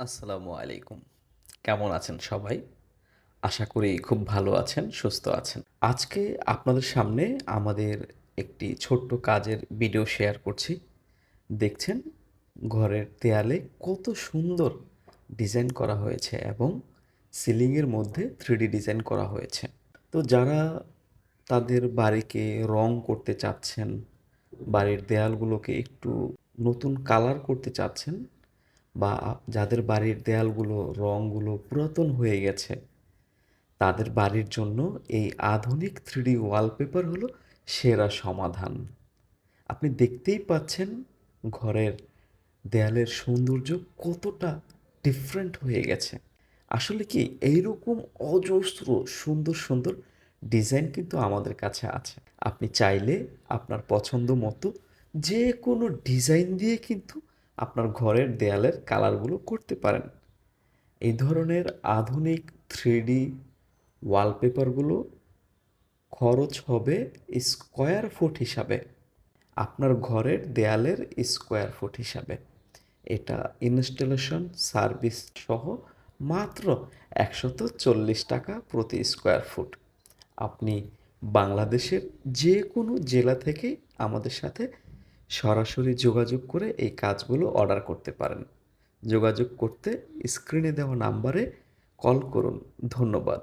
আসসালামু আলাইকুম। কেমন আছেন সবাই? আশা করি খুব ভালো আছেন, সুস্থ আছেন। আজকে আপনাদের সামনে আমাদের একটি ছোট্ট কাজের ভিডিও শেয়ার করছি। দেখছেন, ঘরের দেয়ালে কত সুন্দর ডিজাইন করা হয়েছে এবং সিলিংয়ের মধ্যে থ্রিডি ডিজাইন করা হয়েছে। তো যারা তাদের বাড়িকে রং করতে চাচ্ছেন, বাড়ির দেয়ালগুলোকে একটু নতুন কালার করতে চাচ্ছেন বা যাদের বাড়ির দেয়ালগুলো রঙগুলো পুরাতন হয়ে গেছে, তাদের বাড়ির জন্য এই আধুনিক থ্রিডি ওয়ালপেপার হলো সেরা সমাধান। আপনি দেখতেই পাচ্ছেন ঘরের দেয়ালের সৌন্দর্য কতটা ডিফারেন্ট হয়ে গেছে। আসলে কি এইরকম অজস্র, সুন্দর সুন্দর ডিজাইন কিন্তু আমাদের কাছে আছে। আপনি চাইলে আপনার পছন্দ মতো যে কোনো ডিজাইন দিয়ে কিন্তু আপনার ঘরের দেয়ালের কালারগুলো করতে পারেন। এই ধরনের আধুনিক থ্রিডি ওয়ালপেপারগুলো খরচ হবে স্কোয়ার ফুট হিসাবে। আপনার ঘরের দেয়ালের স্কোয়ার ফুট হিসাবে। এটা ইনস্টলেশন সার্ভিস সহ মাত্র একশত চল্লিশ টাকা প্রতি স্কোয়ার ফুট। আপনি বাংলাদেশের যে কোনো জেলা থেকেই আমাদের সাথে সরাসরি যোগাযোগ করে এই কাজগুলো অর্ডার করতে পারেন। যোগাযোগ করতে স্ক্রিনে দেওয়া নাম্বারে কল করুন। ধন্যবাদ।